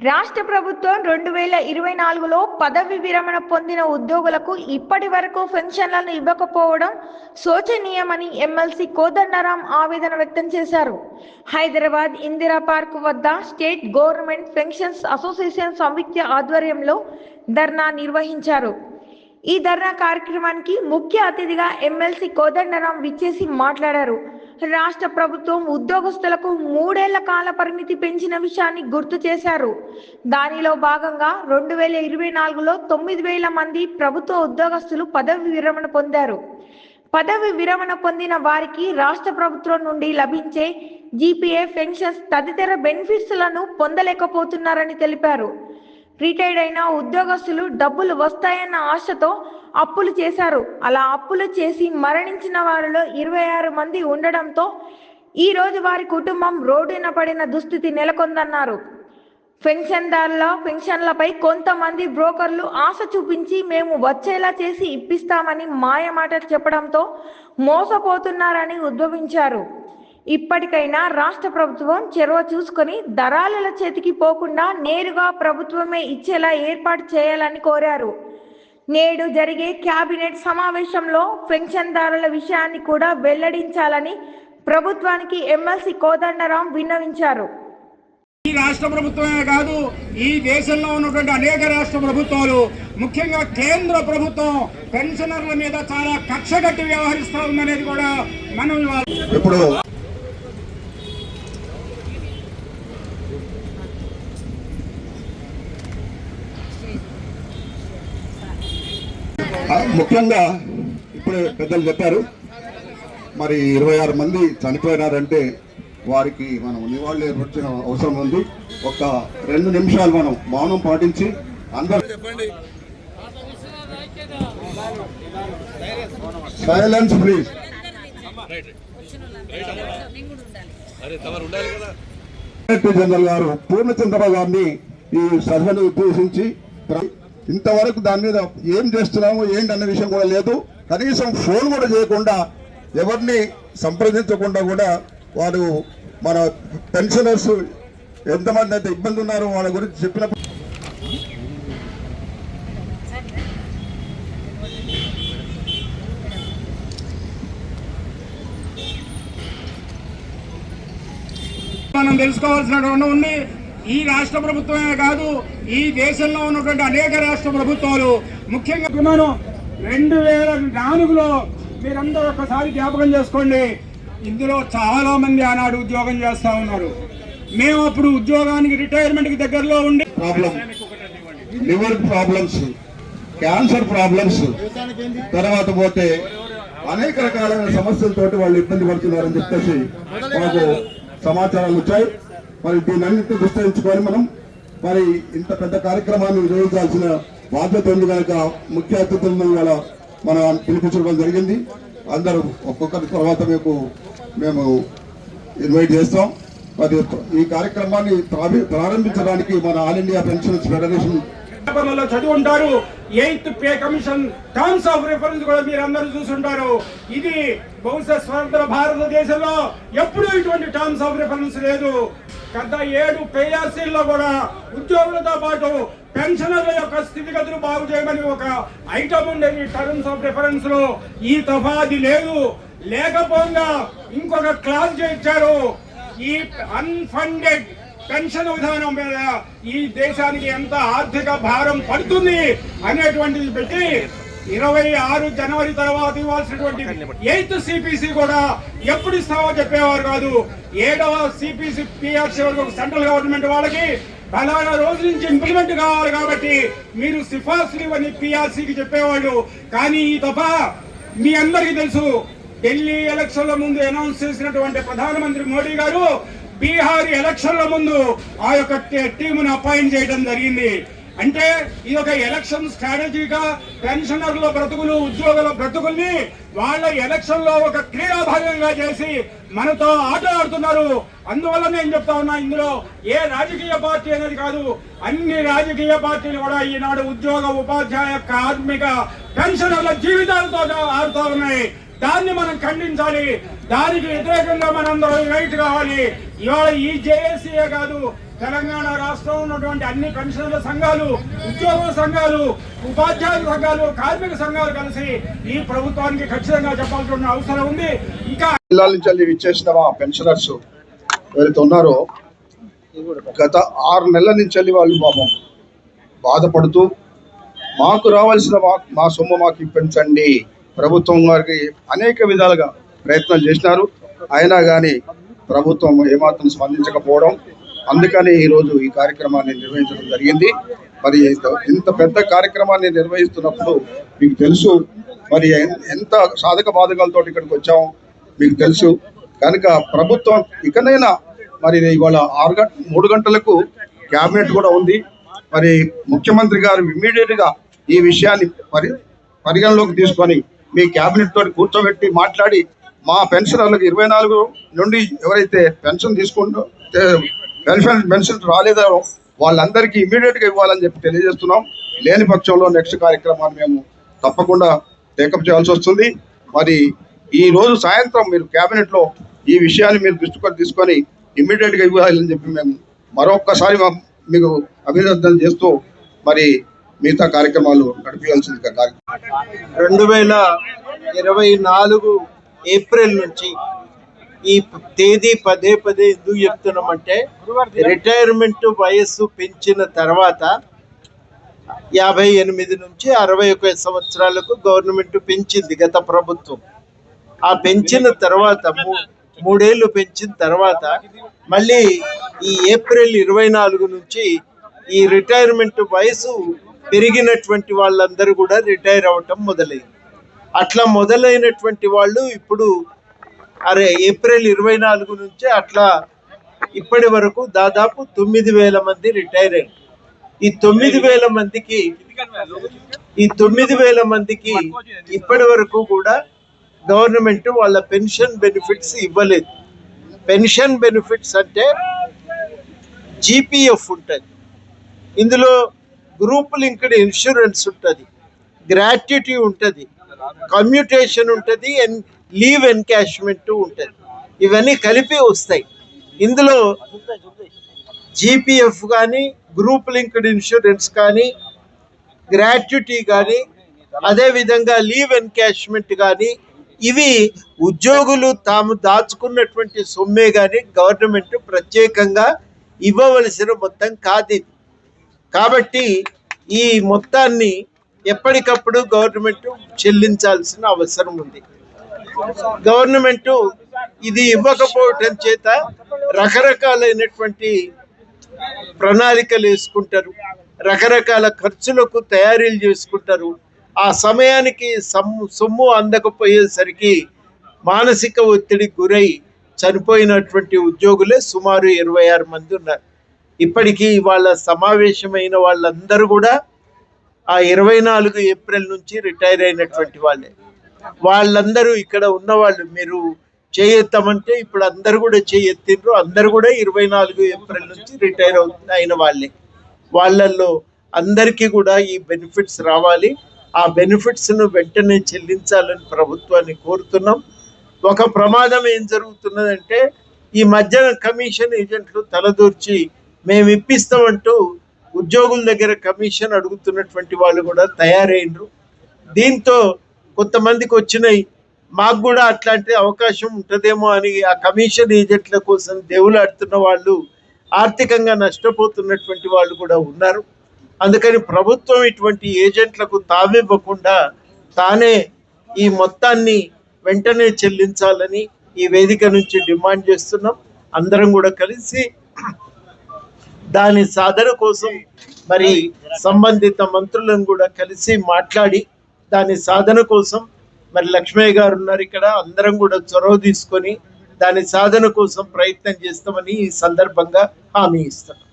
రాష్ట్ర ప్రభుత్వం రెండు వేల ఇరవై నాలుగులో పదవి విరమణ పొందిన ఉద్యోగులకు ఇప్పటి వరకు పెన్షన్లను ఇవ్వకపోవడం శోచనీయమని ఎమ్మెల్సీ కోదండరాం ఆవేదన వ్యక్తం చేశారు. హైదరాబాద్ ఇందిరా పార్క్ వద్ద స్టేట్ గవర్నమెంట్ పెన్షన్స్ అసోసియేషన్ సంయుక్త ఆధ్వర్యంలో ధర్నా నిర్వహించారు. ఈ ధర్నా కార్యక్రమానికి ముఖ్య అతిథిగా ఎమ్మెల్సీ కోదండరాం విచ్చేసి మాట్లాడారు. రాష్ట్ర ప్రభుత్వం ఉద్యోగస్తులకు మూడేళ్ళ కాల పరిమితి పెంచిన విషయాన్ని గుర్తు చేశారు. దానిలో భాగంగా రెండు వేల ఇరవై నాలుగులో తొమ్మిది వేల మంది ప్రభుత్వ ఉద్యోగస్తులు పదవి విరమణ పొందారు. పదవి విరమణ పొందిన వారికి రాష్ట్ర ప్రభుత్వం నుండి లభించే జీపీఏ పెన్షన్స్ తదితర బెనిఫిట్స్లను పొందలేకపోతున్నారని తెలిపారు. రిటైర్డ్ అయిన ఉద్యోగస్తులు డబ్బులు వస్తాయన్న ఆశతో అప్పులు చేశారు. అలా అప్పులు చేసి మరణించిన వారిలో ఇరవై ఆరు మంది ఉండడంతో ఈ రోజు వారి కుటుంబం రోడ్డున పడిన దుస్థితి నెలకొందన్నారు. పెన్షన్దారుల పెన్షన్లపై కొంతమంది బ్రోకర్లు ఆశ చూపించి మేము వచ్చేలా చేసి ఇప్పిస్తామని మాయమాట చెప్పడంతో మోసపోతున్నారని ఉద్భవించారు. ఇప్పటికైనా రాష్ట్ర ప్రభుత్వం చెరవ చూసుకొని దళారుల చేతికి పోకుండా నేరుగా ప్రభుత్వమే ఇచ్చేలా ఏర్పాటు చేయాలని కోరారు. నేడు జరిగే కేబినెట్ సమావేశంలో పెన్షన్దారుల విషయాన్ని కూడా వెల్లడించాలని ప్రభుత్వానికి ఎమ్మెల్సీ కోదండరాం విన్నవించారు. ఈ రాష్ట్ర ప్రభుత్వమే కాదు ఈ దేశంలో ఉన్నటువంటి అనేక రాష్ట్ర ప్రభుత్వాలు ముఖ్యంగా కేంద్ర ప్రభుత్వం పెన్షనర్ల మీద చాలా కక్ష కట్టి వ్యవహరిస్తా ఉందనేది కూడా మనం ఇప్పుడు ముఖ్యంగా ఇప్పుడే పెద్దలు చెప్పారు. మరి ఇరవై ఆరు మంది చనిపోయినారంటే వారికి మనం నివాళులు ఏర్పరిచిన అవసరం ఉంది. ఒక రెండు నిమిషాలు మనం మౌనం పాటించి అందరూ సైలెన్స్ ప్లీజ్ జనరల్ గారు పూర్ణచంద్రరావు గారిని ఈ సభను ఉద్దేశించి ఇంతవరకు దాని మీద ఏం చేస్తున్నాము ఏంటి అన్న విషయం కూడా లేదు. కనీసం ఫోన్ కూడా చేయకుండా ఎవరిని సంప్రదించకుండా కూడా వారు మన పెన్షనర్స్ ఎంతమంది అయితే ఇబ్బంది ఉన్నారో వాళ్ళ గురించి చెప్పినప్పుడు మనం తెలుసుకోవాల్సిన ఉంది. ఈ రాష్ట్ర ప్రభుత్వమే కాదు ఈ దేశంలో ఉన్నటువంటి అనేక రాష్ట్ర ప్రభుత్వాలు. ముఖ్యంగా మనం రెండు వేల నాలుగులో మీరందరూ ఒకసారి జ్ఞాపకం చేసుకోండి. ఇందులో చాలా మంది ఆనాడు ఉద్యోగం చేస్తా ఉన్నారు. మేము అప్పుడు ఉద్యోగానికి రిటైర్మెంట్కి దగ్గరలో ఉండే problem liver problems cancer problems తర్వాత పోతే అనేక రకాలైన సమస్యలతోటి వాళ్ళు ఇబ్బంది పడుతున్నారని చెప్పేసి మాకు సమాచారాలు వచ్చాయి. మరి దీని అన్నింటినీ దృష్టించుకొని మనం మరి ఇంత పెద్ద కార్యక్రమాన్ని నిర్వహించాల్సిన బాధ్యత ఉంది కనుక ముఖ్య అతిథులను ఇవాళ మనం పిలిపించడం జరిగింది. అందరూ ఒక్కొక్కరి తర్వాత మీకు మేము ఇన్వైట్ చేస్తాం. మరి ఈ కార్యక్రమాన్ని ప్రారంభించడానికి మన ఆల్ ఇండియా పెన్షన్స్ ఫెడరేషన్ పనుల్లో చదివి ఉంటారు eighth pay commission terms of reference కూడా మీరు అందరూ చూసుంటారు. ఇది బహుశా స్వతంత్ర భారతదేశంలో ఎప్పుడూ ఇటువంటి టర్మ్స్ ఆఫ్ రిఫరెన్స్ లేదు. గత ఏడు పేఆర్సీల్లో కూడా ఉద్యోగులతో పాటు పెన్షనర్ల యొక్క స్థితిగతులు బాగు చేయమని ఒక ఐటమ్ ఉండేది టర్మ్స్ ఆఫ్ రిఫరెన్స్లో. ఈ తఫాది లేదు. లేకపోగా ఇంకొక క్లాస్ ఇచ్చారు. ఈ అన్ఫండెడ్ పెన్షన్ విధానం మీద ఈ దేశానికి ఎంత ఆర్థిక భారం పడుతుంది అనేటువంటిది పెట్టి ఇరవై ఆరు జనవరి తర్వాత ఇవ్వాల్సినటువంటి ఎయిత్ సిపిసి కూడా ఎప్పుడు ఇస్తామో చెప్పేవారు కాదు. ఏడవ సిపిసి పిఆర్సీ వరకు సెంట్రల్ గవర్నమెంట్ వాళ్ళకి ఫలానా రోజు నుంచి ఇంప్లిమెంట్ కావాలి కాబట్టి మీరు సిఫార్సులు ఇవ్వని పిఆర్సీకి చెప్పేవాళ్ళు. కానీ ఈ తప్ప మీ అందరికీ తెలుసు ఢిల్లీ ఎలక్షన్ల ముందు అనౌన్స్ చేసినటువంటి ప్రధానమంత్రి మోడీ గారు బీహార్ ఎలక్షన్ల ముందు ఆ యొక్క టీమును అపాయింట్ చేయడం జరిగింది. అంటే ఇది ఒక ఎలక్షన్ స్ట్రాటజీగా పెన్షనర్ల బ్రతుకులు ఉద్యోగుల బ్రతుకుల్ని వాళ్ళ ఎలక్షన్లో ఒక క్రీడా భాగంగా చేసి మనతో ఆట ఆడుతున్నారు అందువల్ల నేను చెప్తా ఉన్నా ఇందులో ఏ రాజకీయ పార్టీ అనేది కాదు అన్ని రాజకీయ పార్టీలు కూడా ఈనాడు ఉద్యోగ ఉపాధ్యాయ కార్మిక పెన్షనర్ల జీవితాలతో ఆడుతూ ఉన్నాయి. దాన్ని మనం ఖండించాలి. దానికి వ్యతిరేకంగా మనందరం రైట్ కావాలి. ఇవాళ ఈ జేఏసీఏ కాదు తెలంగాణ రాష్ట్రంలో ఉన్నటువంటి అన్ని పెన్షనర్ల సంఘాలు ఉద్యోగుల సంఘాలు ఉపాధ్యాయుల సంఘాలు కార్మిక సంఘాలు కలిసి ఈ ప్రభుత్వానికి ఖచ్చితంగా చెప్పాల్సిన అవసరం ఉంది. ఇంకా జిల్లాల నుంచి వెళ్ళి ఇచ్చేసిన పెన్షనర్స్ ఎవరైతే ఉన్నారో గత ఆరు నెలల నుంచి వాళ్ళు పాపం బాధపడుతూ మాకు రావాల్సిన మా సొమ్ము మాకు ఇప్పించండి. ప్రభుత్వం వారికి అనేక విధాలుగా ప్రయత్నాలు చేసినారు. అయినా కానీ ప్రభుత్వం ఏమాత్రం స్పందించకపోవడం అందుకని ఈరోజు ఈ కార్యక్రమాన్ని నిర్వహించడం జరిగింది. మరి ఇంత- పెద్ద కార్యక్రమాన్ని నిర్వహిస్తున్నప్పుడు మీకు తెలుసు మరి ఎంత సాధక బాధకాలతో ఇక్కడికి వచ్చాము మీకు తెలుసు. కనుక ప్రభుత్వం ఇకనైనా మరి ఇవాళ ఆరు గంట మూడు గంటలకు క్యాబినెట్ కూడా ఉంది. మరి ముఖ్యమంత్రి గారు ఇమ్మీడియట్గా ఈ విషయాన్ని పరి పరిగణలోకి తీసుకొని మీ క్యాబినెట్ తోటి కూర్చోబెట్టి మాట్లాడి మా పెన్షనర్లకు ఇరవై నాలుగు నుండి ఎవరైతే పెన్షన్ తీసుకుంటూ వెల్ఫేర్ పెన్షన్ రాలేదో వాళ్ళందరికీ ఇమీడియట్గా ఇవ్వాలని చెప్పి తెలియజేస్తున్నాం. లేని పక్షంలో నెక్స్ట్ కార్యక్రమాన్ని మేము తప్పకుండా టేకప్ చేయాల్సి వస్తుంది. మరి ఈ రోజు సాయంత్రం మీరు క్యాబినెట్లో ఈ విషయాన్ని మీరు దృష్టికి తీసుకొని ఇమీడియట్గా ఇవ్వాలని చెప్పి మేము మరొక్కసారి మా- మీకు అభినందన చేస్తూ మరి మిగతా కార్యక్రమాలు నడిపించాల్సిందిగా రెండు వేల ఇరవై నాలుగు ఏప్రిల్ నుంచి ఈ తేదీ పదే పదే ఎందుకు చెప్తున్నామంటే రిటైర్మెంట్ వయస్సు పెంచిన తర్వాత యాభై ఎనిమిది నుంచి అరవై ఒక సంవత్సరాలకు గవర్నమెంట్ పెంచింది గత ప్రభుత్వం. ఆ పెంచిన తర్వాత మూ- పెంచిన తర్వాత మళ్ళీ ఈ ఏప్రిల్ ఇరవై నాలుగు నుంచి ఈ రిటైర్మెంట్ వయసు పెరిగినటువంటి వాళ్ళందరూ కూడా రిటైర్ అవ్వటం మొదలైంది. అట్లా మొదలైనటువంటి వాళ్ళు ఇప్పుడు అరే ఏప్రిల్ ఇరవై నాలుగు నుంచి అట్లా ఇప్పటి వరకు దాదాపు తొమ్మిది వేల మంది రిటైర్ అయ్యారు. ఈ తొమ్మిది వేల మందికి ఈ తొమ్మిది వేల మందికి ఇప్పటి వరకు కూడా గవర్నమెంట్ వాళ్ళ పెన్షన్ బెనిఫిట్స్ ఇవ్వలేదు. పెన్షన్ బెనిఫిట్స్ అంటే జీపీఎఫ్ ఉంటుంది. ఇందులో గ్రూప్ లింక్డ్ ఇన్సూరెన్స్ ఉంటుంది. గ్రాట్యుటీ ఉంటుంది. కమ్యూటేషన్ ఉంటుంది. అండ్ లీవ్ ఎన్కాష్మెంట్ ఉంటుంది. ఇవన్నీ కలిపి వస్తాయి. ఇందులో జీపీఎఫ్ కానీ గ్రూప్ లింక్డ్ ఇన్సూరెన్స్ కానీ గ్రాట్యుటీ కానీ అదేవిధంగా లీవ్ ఎన్కాష్మెంట్ కానీ ఇవి ఉద్యోగులు తాము దాచుకున్నటువంటి సొమ్మే కానీ గవర్నమెంట్ ప్రత్యేకంగా ఇవ్వవలసిన మొత్తం కాదు ఇది. కాబట్టి ఈ మొత్తాన్ని ఎప్పటికప్పుడు గవర్నమెంట్ చెల్లించాల్సిన అవసరం ఉంది. గవర్నమెంట్ ఇది ఇవ్వకపోవటం చేత రకరకాలైనటువంటి ప్రణాళికలు వేసుకుంటారు రకరకాల ఖర్చులకు తయారీలు చేసుకుంటారు. ఆ సమయానికి సొమ్ము సొమ్ము అందకపోయేసరికి మానసిక ఒత్తిడికి గురై చనిపోయినటువంటి ఉద్యోగులే సుమారు ఇరవై ఆరు మంది ఉన్నారు. ఇప్పటికీ వాళ్ళ సమావేశమైన వాళ్ళందరూ కూడా ఆ ఇరవై నాలుగు ఏప్రిల్ నుంచి రిటైర్ అయినటువంటి వాళ్ళే. వాళ్ళందరూ ఇక్కడ ఉన్నవాళ్ళు మీరు చేయెత్తామంటే ఇప్పుడు అందరు కూడా చేయెత్తిండ్రు. అందరు కూడా ఇరవై నాలుగు ఏప్రిల్ నుంచి రిటైర్ అయిన వాళ్ళే. వాళ్ళల్లో అందరికీ కూడా ఈ బెనిఫిట్స్ రావాలి. ఆ బెనిఫిట్స్ను వెంటనే చెల్లించాలని ప్రభుత్వాన్ని కోరుతున్నాం. ఒక ప్రమాదం ఏం జరుగుతున్నదంటే ఈ మధ్యన కమిషన్ ఏజెంట్లు తలదూర్చి మేము ఇప్పిస్తామంటూ ఉద్యోగుల దగ్గర కమిషన్ అడుగుతున్నటువంటి వాళ్ళు కూడా తయారైనరు. దీంతో కొంతమందికి వచ్చినాయి. మాకు కూడా అట్లాంటి అవకాశం ఉంటుందేమో అని ఆ కమిషన్ ఏజెంట్ల కోసం దేవులాడుతున్న వాళ్ళు ఆర్థికంగా నష్టపోతున్నటువంటి వాళ్ళు కూడా ఉన్నారు. అందుకని ప్రభుత్వం ఇటువంటి ఏజెంట్లకు తావివ్వకుండా తానే ఈ మొత్తాన్ని వెంటనే చెల్లించాలని ఈ వేదిక నుంచి డిమాండ్ చేస్తున్నాం. అందరం కూడా కలిసి దాని సాధన కోసం మరి సంబంధిత మంత్రులను కూడా కలిసి మాట్లాడి దాని సాధన కోసం మరి లక్ష్మయ్య గారు ఉన్నారు ఇక్కడ. అందరం కూడా చొరవ తీసుకొని దాని సాధన కోసం ప్రయత్నం చేస్తామని ఈ సందర్భంగా హామీ ఇస్తున్నాం.